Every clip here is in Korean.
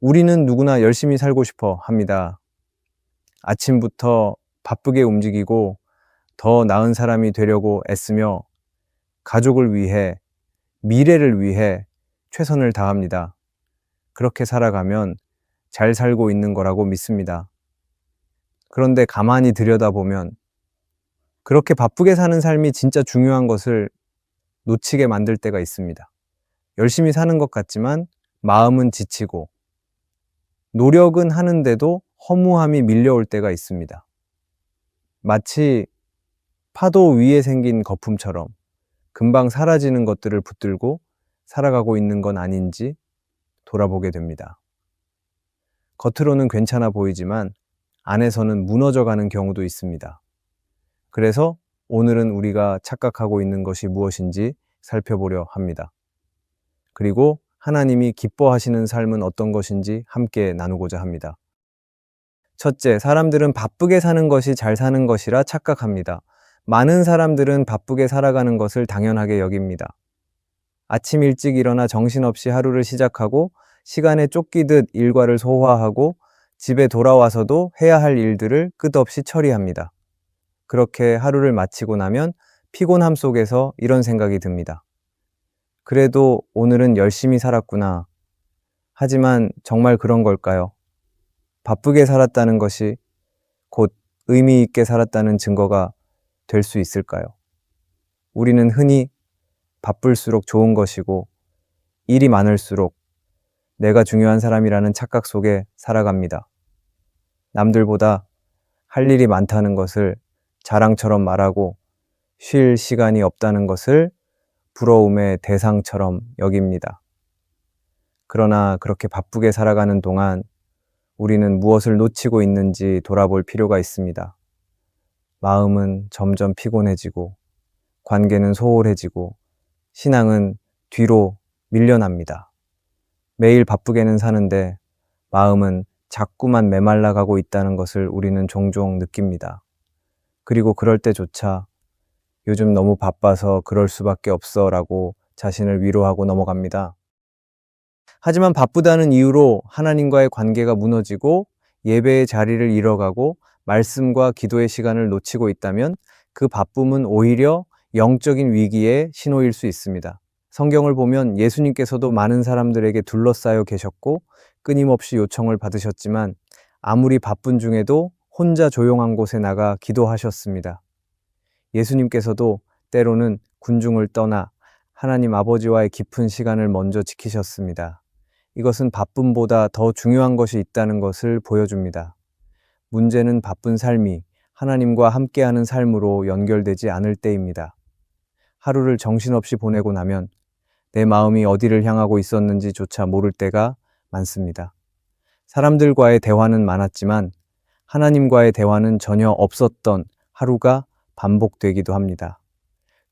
우리는 누구나 열심히 살고 싶어 합니다. 아침부터 바쁘게 움직이고 더 나은 사람이 되려고 애쓰며 가족을 위해, 미래를 위해 최선을 다합니다. 그렇게 살아가면 잘 살고 있는 거라고 믿습니다. 그런데 가만히 들여다보면 그렇게 바쁘게 사는 삶이 진짜 중요한 것을 놓치게 만들 때가 있습니다. 열심히 사는 것 같지만 마음은 지치고 노력은 하는데도 허무함이 밀려올 때가 있습니다. 마치 파도 위에 생긴 거품처럼 금방 사라지는 것들을 붙들고 살아가고 있는 건 아닌지 돌아보게 됩니다. 겉으로는 괜찮아 보이지만 안에서는 무너져 가는 경우도 있습니다. 그래서 오늘은 우리가 착각하고 있는 것이 무엇인지 살펴보려 합니다. 그리고 하나님이 기뻐하시는 삶은 어떤 것인지 함께 나누고자 합니다. 첫째, 사람들은 바쁘게 사는 것이 잘 사는 것이라 착각합니다. 많은 사람들은 바쁘게 살아가는 것을 당연하게 여깁니다. 아침 일찍 일어나 정신없이 하루를 시작하고 시간에 쫓기듯 일과를 소화하고 집에 돌아와서도 해야 할 일들을 끝없이 처리합니다. 그렇게 하루를 마치고 나면 피곤함 속에서 이런 생각이 듭니다. 그래도 오늘은 열심히 살았구나. 하지만 정말 그런 걸까요? 바쁘게 살았다는 것이 곧 의미 있게 살았다는 증거가 될 수 있을까요? 우리는 흔히 바쁠수록 좋은 것이고 일이 많을수록 내가 중요한 사람이라는 착각 속에 살아갑니다. 남들보다 할 일이 많다는 것을 자랑처럼 말하고 쉴 시간이 없다는 것을 부러움의 대상처럼 여깁니다. 그러나 그렇게 바쁘게 살아가는 동안 우리는 무엇을 놓치고 있는지 돌아볼 필요가 있습니다. 마음은 점점 피곤해지고, 관계는 소홀해지고, 신앙은 뒤로 밀려납니다. 매일 바쁘게는 사는데 마음은 자꾸만 메말라가고 있다는 것을 우리는 종종 느낍니다. 그리고 그럴 때조차 요즘 너무 바빠서 그럴 수밖에 없어 라고 자신을 위로하고 넘어갑니다. 하지만 바쁘다는 이유로 하나님과의 관계가 무너지고 예배의 자리를 잃어가고 말씀과 기도의 시간을 놓치고 있다면 그 바쁨은 오히려 영적인 위기의 신호일 수 있습니다. 성경을 보면 예수님께서도 많은 사람들에게 둘러싸여 계셨고 끊임없이 요청을 받으셨지만 아무리 바쁜 중에도 혼자 조용한 곳에 나가 기도하셨습니다. 예수님께서도 때로는 군중을 떠나 하나님 아버지와의 깊은 시간을 먼저 지키셨습니다. 이것은 바쁨보다 더 중요한 것이 있다는 것을 보여줍니다. 문제는 바쁜 삶이 하나님과 함께하는 삶으로 연결되지 않을 때입니다. 하루를 정신없이 보내고 나면 내 마음이 어디를 향하고 있었는지조차 모를 때가 많습니다. 사람들과의 대화는 많았지만 하나님과의 대화는 전혀 없었던 하루가 반복되기도 합니다.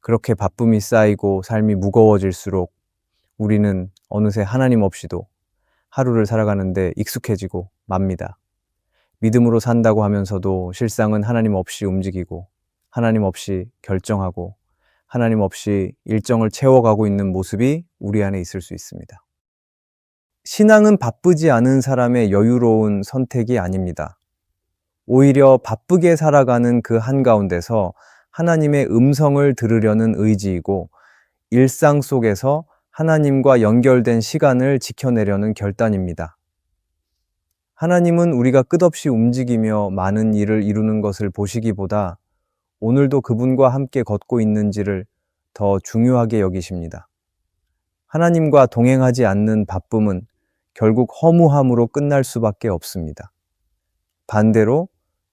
그렇게 바쁨이 쌓이고 삶이 무거워질수록 우리는 어느새 하나님 없이도 하루를 살아가는데 익숙해지고 맙니다. 믿음으로 산다고 하면서도 실상은 하나님 없이 움직이고 하나님 없이 결정하고 하나님 없이 일정을 채워가고 있는 모습이 우리 안에 있을 수 있습니다. 신앙은 바쁘지 않은 사람의 여유로운 선택이 아닙니다. 오히려 바쁘게 살아가는 그 한가운데서 하나님의 음성을 들으려는 의지이고 일상 속에서 하나님과 연결된 시간을 지켜내려는 결단입니다. 하나님은 우리가 끝없이 움직이며 많은 일을 이루는 것을 보시기보다 오늘도 그분과 함께 걷고 있는지를 더 중요하게 여기십니다. 하나님과 동행하지 않는 바쁨은 결국 허무함으로 끝날 수밖에 없습니다. 반대로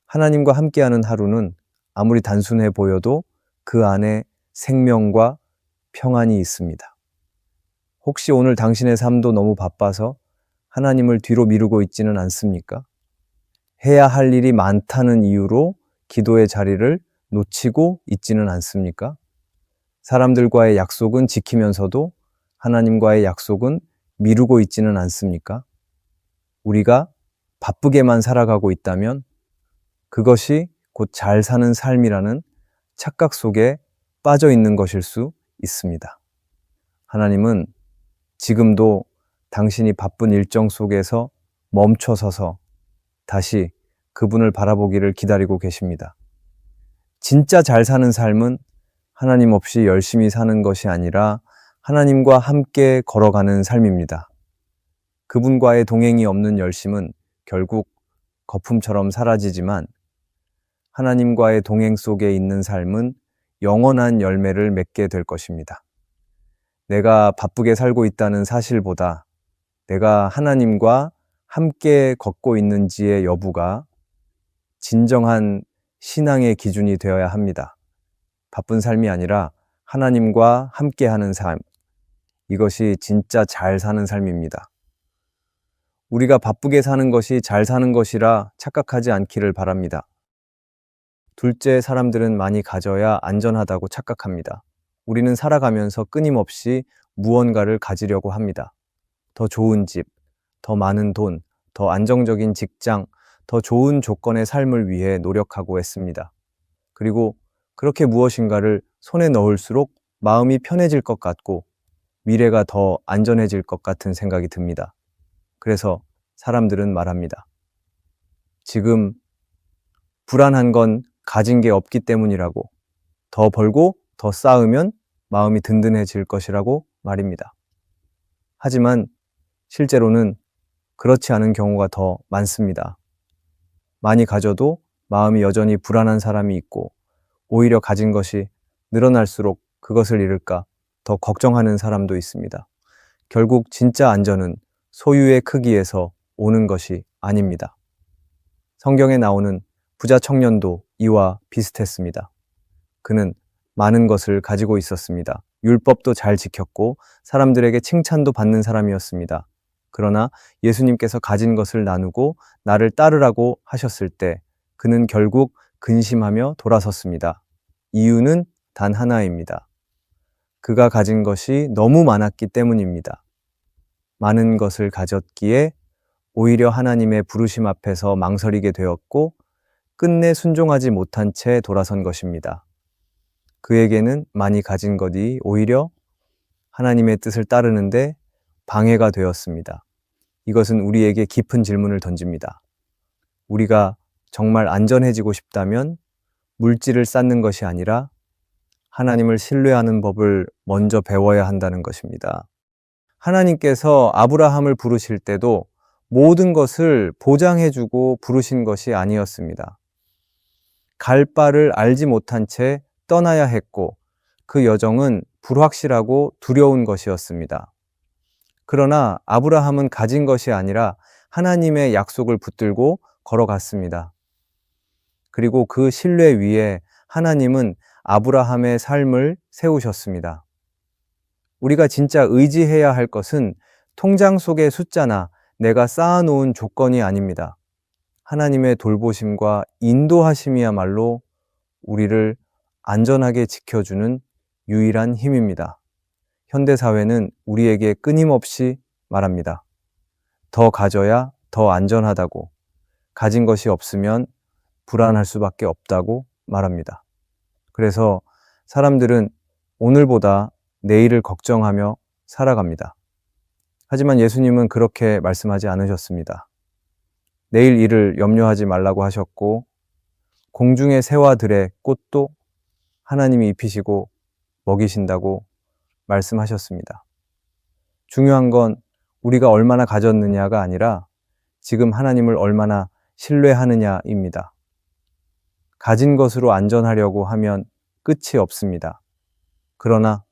하나님과 함께하는 하루는 아무리 단순해 보여도 그 안에 생명과 평안이 있습니다. 혹시 오늘 당신의 삶도 너무 바빠서 하나님을 뒤로 미루고 있지는 않습니까? 해야 할 일이 많다는 이유로 기도의 자리를 놓치고 있지는 않습니까? 사람들과의 약속은 지키면서도 하나님과의 약속은 미루고 있지는 않습니까? 우리가 바쁘게만 살아가고 있다면 그것이 곧 잘 사는 삶이라는 착각 속에 빠져 있는 것일 수 있습니다. 하나님은 지금도 당신이 바쁜 일정 속에서 멈춰 서서 다시 그분을 바라보기를 기다리고 계십니다. 진짜 잘 사는 삶은 하나님 없이 열심히 사는 것이 아니라 하나님과 함께 걸어가는 삶입니다. 그분과의 동행이 없는 열심은 결국 거품처럼 사라지지만 하나님과의 동행 속에 있는 삶은 영원한 열매를 맺게 될 것입니다. 내가 바쁘게 살고 있다는 사실보다 내가 하나님과 함께 걷고 있는지의 여부가 진정한 신앙의 기준이 되어야 합니다. 바쁜 삶이 아니라 하나님과 함께 하는 삶. 이것이 진짜 잘 사는 삶입니다. 우리가 바쁘게 사는 것이 잘 사는 것이라 착각하지 않기를 바랍니다. 둘째, 사람들은 많이 가져야 안전하다고 착각합니다. 우리는 살아가면서 끊임없이 무언가를 가지려고 합니다. 더 좋은 집, 더 많은 돈, 더 안정적인 직장, 더 좋은 조건의 삶을 위해 노력하고 했습니다. 그리고 그렇게 무엇인가를 손에 넣을수록 마음이 편해질 것 같고 미래가 더 안전해질 것 같은 생각이 듭니다. 그래서 사람들은 말합니다. 지금 불안한 건 가진 게 없기 때문이라고 더 벌고 더 쌓으면 마음이 든든해질 것이라고 말입니다. 하지만 실제로는 그렇지 않은 경우가 더 많습니다. 많이 가져도 마음이 여전히 불안한 사람이 있고 오히려 가진 것이 늘어날수록 그것을 잃을까 더 걱정하는 사람도 있습니다. 결국 진짜 안전은 소유의 크기에서 오는 것이 아닙니다. 성경에 나오는 부자 청년도 이와 비슷했습니다. 그는 많은 것을 가지고 있었습니다. 율법도 잘 지켰고 사람들에게 칭찬도 받는 사람이었습니다. 그러나 예수님께서 가진 것을 나누고 나를 따르라고 하셨을 때 그는 결국 근심하며 돌아섰습니다. 이유는 단 하나입니다. 그가 가진 것이 너무 많았기 때문입니다. 많은 것을 가졌기에 오히려 하나님의 부르심 앞에서 망설이게 되었고 끝내 순종하지 못한 채 돌아선 것입니다. 그에게는 많이 가진 것이 오히려 하나님의 뜻을 따르는데 방해가 되었습니다. 이것은 우리에게 깊은 질문을 던집니다. 우리가 정말 안전해지고 싶다면 물질을 쌓는 것이 아니라 하나님을 신뢰하는 법을 먼저 배워야 한다는 것입니다. 하나님께서 아브라함을 부르실 때도 모든 것을 보장해주고 부르신 것이 아니었습니다. 갈 바를 알지 못한 채 떠나야 했고 그 여정은 불확실하고 두려운 것이었습니다. 그러나 아브라함은 가진 것이 아니라 하나님의 약속을 붙들고 걸어갔습니다. 그리고 그 신뢰 위에 하나님은 아브라함의 삶을 세우셨습니다. 우리가 진짜 의지해야 할 것은 통장 속의 숫자나 내가 쌓아놓은 조건이 아닙니다. 하나님의 돌보심과 인도하심이야말로 우리를 안전하게 지켜주는 유일한 힘입니다. 현대사회는 우리에게 끊임없이 말합니다. 더 가져야 더 안전하다고, 가진 것이 없으면 불안할 수밖에 없다고 말합니다. 그래서 사람들은 오늘보다 내일을 걱정하며 살아갑니다. 하지만 예수님은 그렇게 말씀하지 않으셨습니다. 내일 일을 염려하지 말라고 하셨고, 공중의 새와들의 꽃도 하나님이 입히시고 먹이신다고 말씀하셨습니다. 중요한 건 우리가 얼마나 가졌느냐가 아니라 지금 하나님을 얼마나 신뢰하느냐입니다. 가진 것으로 안전하려고 하면 끝이 없습니다. 그러나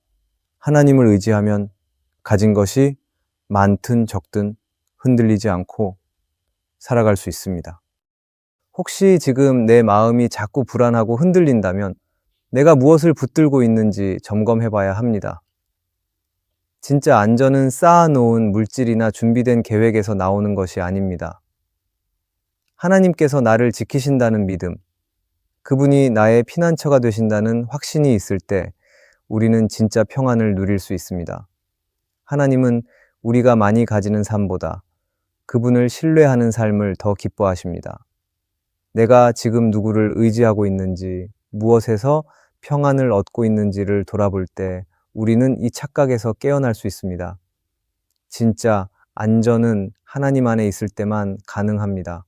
하나님을 의지하면 가진 것이 많든 적든 흔들리지 않고 살아갈 수 있습니다. 혹시 지금 내 마음이 자꾸 불안하고 흔들린다면 내가 무엇을 붙들고 있는지 점검해 봐야 합니다. 진짜 안전은 쌓아놓은 물질이나 준비된 계획에서 나오는 것이 아닙니다. 하나님께서 나를 지키신다는 믿음, 그분이 나의 피난처가 되신다는 확신이 있을 때 우리는 진짜 평안을 누릴 수 있습니다. 하나님은 우리가 많이 가지는 삶보다 그분을 신뢰하는 삶을 더 기뻐하십니다. 내가 지금 누구를 의지하고 있는지, 무엇에서 평안을 얻고 있는지를 돌아볼 때 우리는 이 착각에서 깨어날 수 있습니다. 진짜 안전은 하나님 안에 있을 때만 가능합니다.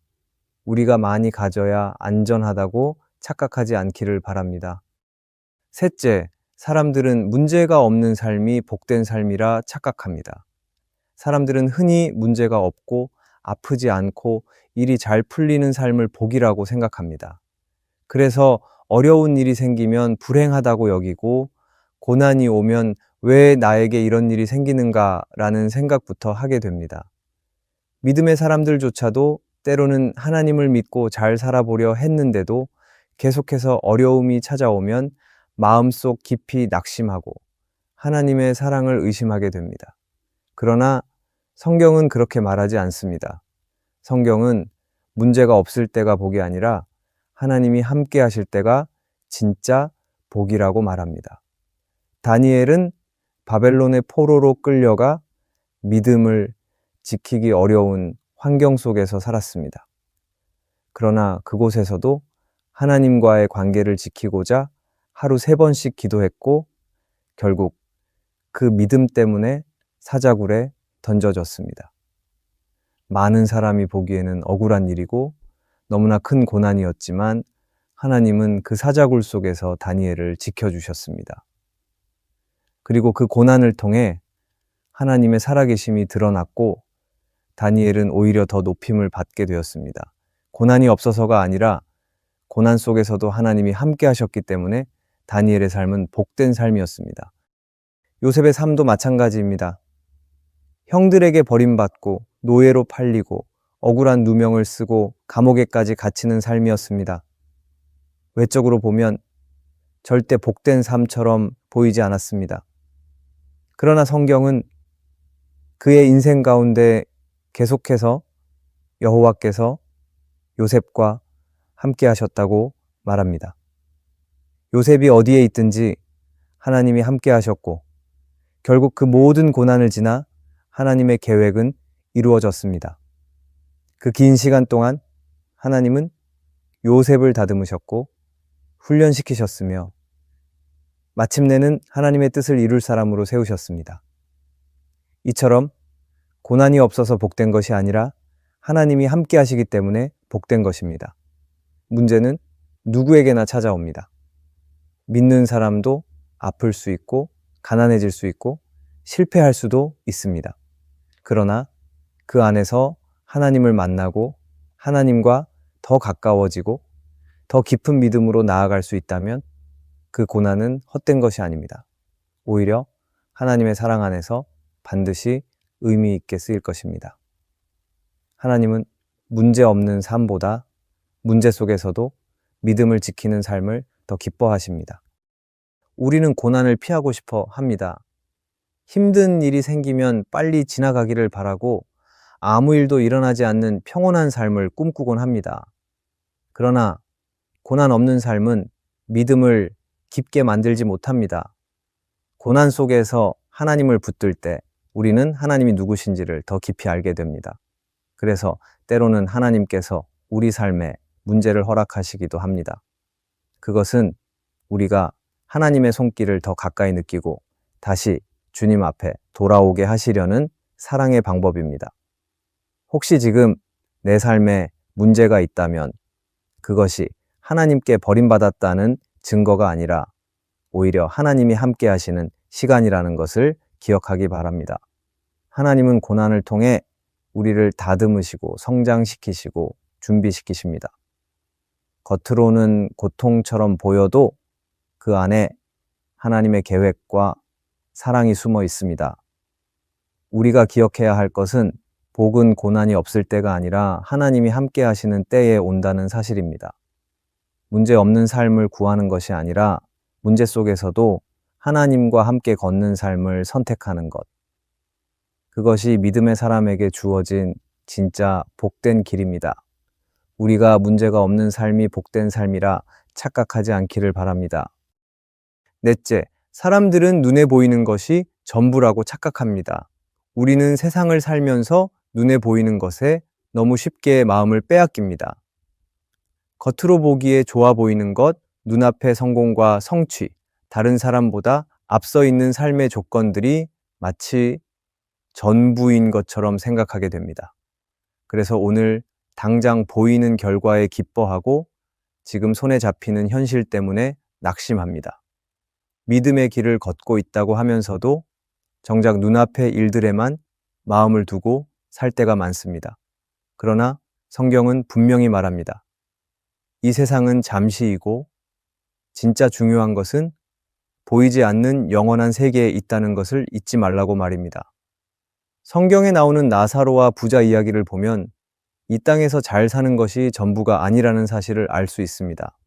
우리가 많이 가져야 안전하다고 착각하지 않기를 바랍니다. 셋째, 사람들은 문제가 없는 삶이 복된 삶이라 착각합니다. 사람들은 흔히 문제가 없고 아프지 않고 일이 잘 풀리는 삶을 복이라고 생각합니다. 그래서 어려운 일이 생기면 불행하다고 여기고 고난이 오면 왜 나에게 이런 일이 생기는가라는 생각부터 하게 됩니다. 믿음의 사람들조차도 때로는 하나님을 믿고 잘 살아보려 했는데도 계속해서 어려움이 찾아오면 마음속 깊이 낙심하고 하나님의 사랑을 의심하게 됩니다. 그러나 성경은 그렇게 말하지 않습니다. 성경은 문제가 없을 때가 복이 아니라 하나님이 함께 하실 때가 진짜 복이라고 말합니다. 다니엘은 바벨론의 포로로 끌려가 믿음을 지키기 어려운 환경 속에서 살았습니다. 그러나 그곳에서도 하나님과의 관계를 지키고자 하루 세 번씩 기도했고 결국 그 믿음 때문에 사자굴에 던져졌습니다. 많은 사람이 보기에는 억울한 일이고 너무나 큰 고난이었지만 하나님은 그 사자굴 속에서 다니엘을 지켜주셨습니다. 그리고 그 고난을 통해 하나님의 살아계심이 드러났고 다니엘은 오히려 더 높임을 받게 되었습니다. 고난이 없어서가 아니라 고난 속에서도 하나님이 함께 하셨기 때문에 다니엘의 삶은 복된 삶이었습니다. 요셉의 삶도 마찬가지입니다. 형들에게 버림받고 노예로 팔리고 억울한 누명을 쓰고 감옥에까지 갇히는 삶이었습니다. 외적으로 보면 절대 복된 삶처럼 보이지 않았습니다. 그러나 성경은 그의 인생 가운데 계속해서 여호와께서 요셉과 함께 하셨다고 말합니다. 요셉이 어디에 있든지 하나님이 함께 하셨고 결국 그 모든 고난을 지나 하나님의 계획은 이루어졌습니다. 그 긴 시간 동안 하나님은 요셉을 다듬으셨고 훈련시키셨으며 마침내는 하나님의 뜻을 이룰 사람으로 세우셨습니다. 이처럼 고난이 없어서 복된 것이 아니라 하나님이 함께 하시기 때문에 복된 것입니다. 문제는 누구에게나 찾아옵니다. 믿는 사람도 아플 수 있고 가난해질 수 있고 실패할 수도 있습니다. 그러나 그 안에서 하나님을 만나고 하나님과 더 가까워지고 더 깊은 믿음으로 나아갈 수 있다면 그 고난은 헛된 것이 아닙니다. 오히려 하나님의 사랑 안에서 반드시 의미 있게 쓰일 것입니다. 하나님은 문제 없는 삶보다 문제 속에서도 믿음을 지키는 삶을 더 기뻐하십니다. 우리는 고난을 피하고 싶어 합니다. 힘든 일이 생기면 빨리 지나가기를 바라고 아무 일도 일어나지 않는 평온한 삶을 꿈꾸곤 합니다. 그러나 고난 없는 삶은 믿음을 깊게 만들지 못합니다. 고난 속에서 하나님을 붙들 때 우리는 하나님이 누구신지를 더 깊이 알게 됩니다. 그래서 때로는 하나님께서 우리 삶에 문제를 허락하시기도 합니다. 그것은 우리가 하나님의 손길을 더 가까이 느끼고 다시 주님 앞에 돌아오게 하시려는 사랑의 방법입니다. 혹시 지금 내 삶에 문제가 있다면 그것이 하나님께 버림받았다는 증거가 아니라 오히려 하나님이 함께 하시는 시간이라는 것을 기억하기 바랍니다. 하나님은 고난을 통해 우리를 다듬으시고 성장시키시고 준비시키십니다. 겉으로는 고통처럼 보여도 그 안에 하나님의 계획과 사랑이 숨어 있습니다. 우리가 기억해야 할 것은 복은 고난이 없을 때가 아니라 하나님이 함께 하시는 때에 온다는 사실입니다. 문제 없는 삶을 구하는 것이 아니라 문제 속에서도 하나님과 함께 걷는 삶을 선택하는 것. 그것이 믿음의 사람에게 주어진 진짜 복된 길입니다. 우리가 문제가 없는 삶이 복된 삶이라 착각하지 않기를 바랍니다. 넷째, 사람들은 눈에 보이는 것이 전부라고 착각합니다. 우리는 세상을 살면서 눈에 보이는 것에 너무 쉽게 마음을 빼앗깁니다. 겉으로 보기에 좋아 보이는 것, 눈앞의 성공과 성취, 다른 사람보다 앞서 있는 삶의 조건들이 마치 전부인 것처럼 생각하게 됩니다. 그래서 오늘 당장 보이는 결과에 기뻐하고 지금 손에 잡히는 현실 때문에 낙심합니다. 믿음의 길을 걷고 있다고 하면서도 정작 눈앞의 일들에만 마음을 두고 살 때가 많습니다. 그러나 성경은 분명히 말합니다. 이 세상은 잠시이고 진짜 중요한 것은 보이지 않는 영원한 세계에 있다는 것을 잊지 말라고 말입니다. 성경에 나오는 나사로와 부자 이야기를 보면 이 땅에서 잘 사는 것이 전부가 아니라는 사실을 알 수 있습니다.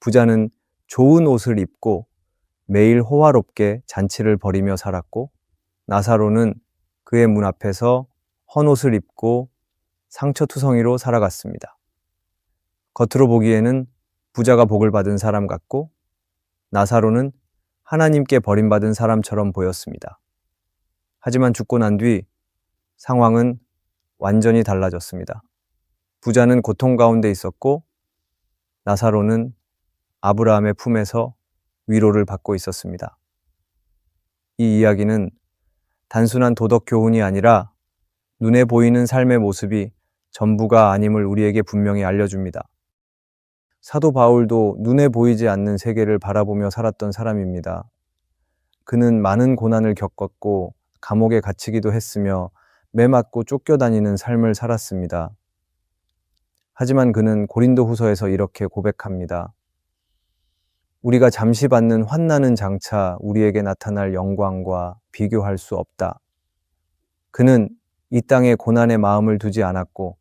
부자는 좋은 옷을 입고 매일 호화롭게 잔치를 벌이며 살았고 나사로는 그의 문 앞에서 헌 옷을 입고 상처투성이로 살아갔습니다. 겉으로 보기에는 부자가 복을 받은 사람 같고 나사로는 하나님께 버림받은 사람처럼 보였습니다. 하지만 죽고 난 뒤 상황은 완전히 달라졌습니다. 부자는 고통 가운데 있었고 나사로는 아브라함의 품에서 위로를 받고 있었습니다. 이 이야기는 단순한 도덕 교훈이 아니라 눈에 보이는 삶의 모습이 전부가 아님을 우리에게 분명히 알려줍니다. 사도 바울도 눈에 보이지 않는 세계를 바라보며 살았던 사람입니다. 그는 많은 고난을 겪었고 감옥에 갇히기도 했으며 매맞고 쫓겨다니는 삶을 살았습니다. 하지만 그는 고린도 후서에서 이렇게 고백합니다. 우리가 잠시 받는 환난은 장차 우리에게 나타날 영광과 비교할 수 없다. 그는 이 땅에 고난의 마음을 두지 않았고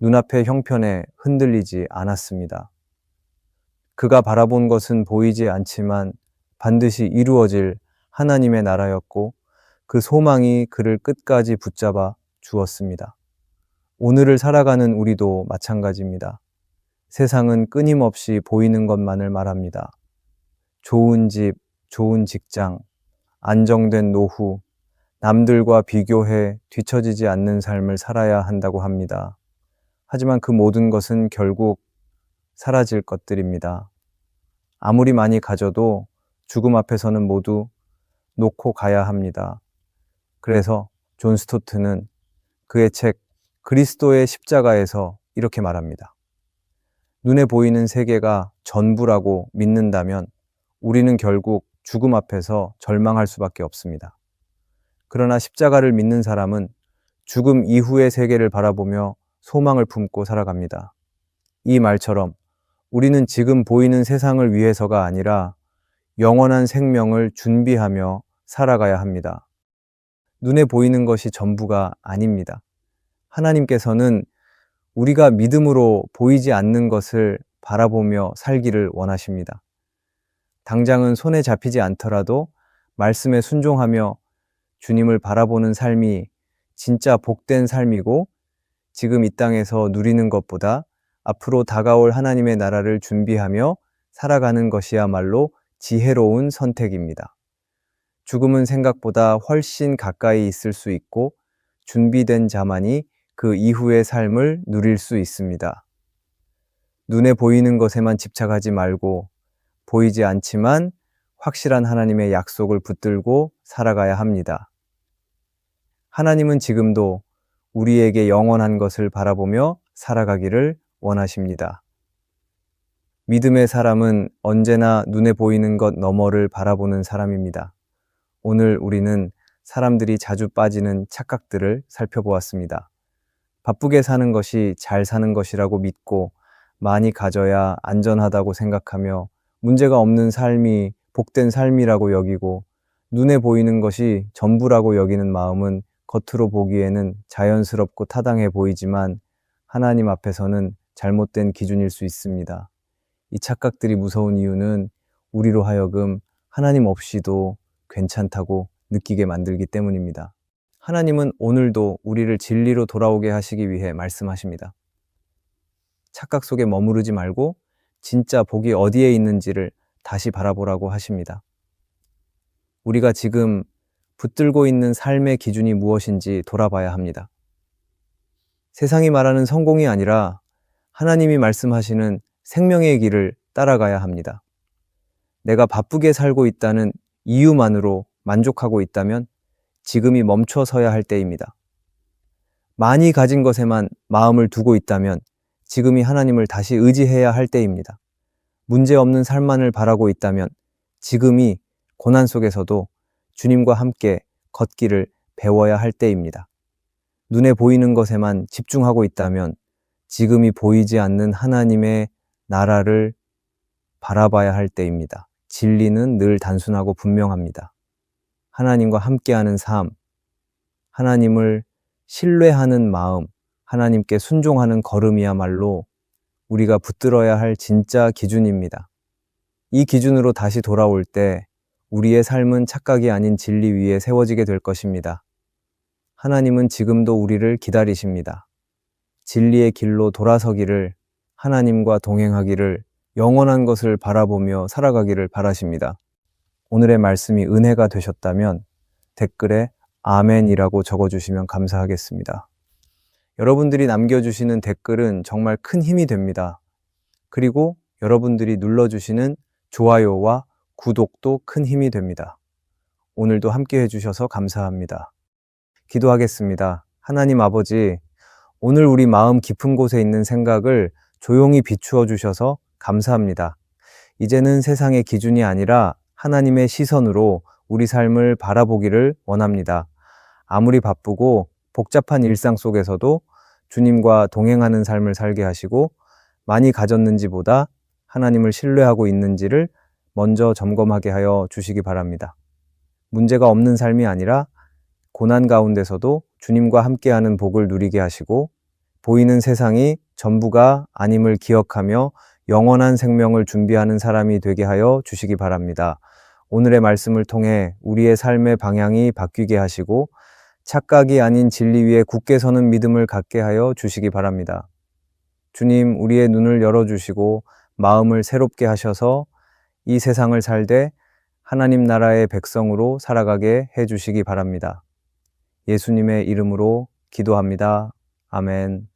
눈앞의 형편에 흔들리지 않았습니다. 그가 바라본 것은 보이지 않지만 반드시 이루어질 하나님의 나라였고 그 소망이 그를 끝까지 붙잡아 주었습니다. 오늘을 살아가는 우리도 마찬가지입니다. 세상은 끊임없이 보이는 것만을 말합니다. 좋은 집, 좋은 직장, 안정된 노후, 남들과 비교해 뒤처지지 않는 삶을 살아야 한다고 합니다. 하지만 그 모든 것은 결국 사라질 것들입니다. 아무리 많이 가져도 죽음 앞에서는 모두 놓고 가야 합니다. 그래서 존 스토트는 그의 책 그리스도의 십자가에서 이렇게 말합니다. 눈에 보이는 세계가 전부라고 믿는다면 우리는 결국 죽음 앞에서 절망할 수밖에 없습니다. 그러나 십자가를 믿는 사람은 죽음 이후의 세계를 바라보며 소망을 품고 살아갑니다. 이 말처럼 우리는 지금 보이는 세상을 위해서가 아니라 영원한 생명을 준비하며 살아가야 합니다. 눈에 보이는 것이 전부가 아닙니다. 하나님께서는 우리가 믿음으로 보이지 않는 것을 바라보며 살기를 원하십니다. 당장은 손에 잡히지 않더라도 말씀에 순종하며 주님을 바라보는 삶이 진짜 복된 삶이고 지금 이 땅에서 누리는 것보다 앞으로 다가올 하나님의 나라를 준비하며 살아가는 것이야말로 지혜로운 선택입니다. 죽음은 생각보다 훨씬 가까이 있을 수 있고 준비된 자만이 그 이후의 삶을 누릴 수 있습니다. 눈에 보이는 것에만 집착하지 말고 보이지 않지만 확실한 하나님의 약속을 붙들고 살아가야 합니다. 하나님은 지금도 우리에게 영원한 것을 바라보며 살아가기를 원하십니다. 믿음의 사람은 언제나 눈에 보이는 것 너머를 바라보는 사람입니다. 오늘 우리는 사람들이 자주 빠지는 착각들을 살펴보았습니다. 바쁘게 사는 것이 잘 사는 것이라고 믿고 많이 가져야 안전하다고 생각하며 문제가 없는 삶이 복된 삶이라고 여기고 눈에 보이는 것이 전부라고 여기는 마음은 겉으로 보기에는 자연스럽고 타당해 보이지만 하나님 앞에서는 잘못된 기준일 수 있습니다. 이 착각들이 무서운 이유는 우리로 하여금 하나님 없이도 괜찮다고 느끼게 만들기 때문입니다. 하나님은 오늘도 우리를 진리로 돌아오게 하시기 위해 말씀하십니다. 착각 속에 머무르지 말고 진짜 복이 어디에 있는지를 다시 바라보라고 하십니다. 우리가 지금 붙들고 있는 삶의 기준이 무엇인지 돌아봐야 합니다. 세상이 말하는 성공이 아니라 하나님이 말씀하시는 생명의 길을 따라가야 합니다. 내가 바쁘게 살고 있다는 이유만으로 만족하고 있다면 지금이 멈춰서야 할 때입니다. 많이 가진 것에만 마음을 두고 있다면 지금이 하나님을 다시 의지해야 할 때입니다. 문제 없는 삶만을 바라고 있다면 지금이 고난 속에서도 주님과 함께 걷기를 배워야 할 때입니다. 눈에 보이는 것에만 집중하고 있다면 지금이 보이지 않는 하나님의 나라를 바라봐야 할 때입니다. 진리는 늘 단순하고 분명합니다. 하나님과 함께하는 삶, 하나님을 신뢰하는 마음, 하나님께 순종하는 걸음이야말로 우리가 붙들어야 할 진짜 기준입니다. 이 기준으로 다시 돌아올 때 우리의 삶은 착각이 아닌 진리 위에 세워지게 될 것입니다. 하나님은 지금도 우리를 기다리십니다. 진리의 길로 돌아서기를 하나님과 동행하기를 영원한 것을 바라보며 살아가기를 바라십니다. 오늘의 말씀이 은혜가 되셨다면 댓글에 아멘이라고 적어주시면 감사하겠습니다. 여러분들이 남겨주시는 댓글은 정말 큰 힘이 됩니다. 그리고 여러분들이 눌러주시는 좋아요와 구독도 큰 힘이 됩니다. 오늘도 함께 해주셔서 감사합니다. 기도하겠습니다. 하나님 아버지, 오늘 우리 마음 깊은 곳에 있는 생각을 조용히 비추어 주셔서 감사합니다. 이제는 세상의 기준이 아니라 하나님의 시선으로 우리 삶을 바라보기를 원합니다. 아무리 바쁘고 복잡한 일상 속에서도 주님과 동행하는 삶을 살게 하시고 많이 가졌는지보다 하나님을 신뢰하고 있는지를 먼저 점검하게 하여 주시기 바랍니다. 문제가 없는 삶이 아니라 고난 가운데서도 주님과 함께하는 복을 누리게 하시고 보이는 세상이 전부가 아님을 기억하며 영원한 생명을 준비하는 사람이 되게 하여 주시기 바랍니다. 오늘의 말씀을 통해 우리의 삶의 방향이 바뀌게 하시고 착각이 아닌 진리 위에 굳게 서는 믿음을 갖게 하여 주시기 바랍니다. 주님, 우리의 눈을 열어주시고 마음을 새롭게 하셔서 이 세상을 살되 하나님 나라의 백성으로 살아가게 해 주시기 바랍니다. 예수님의 이름으로 기도합니다. 아멘.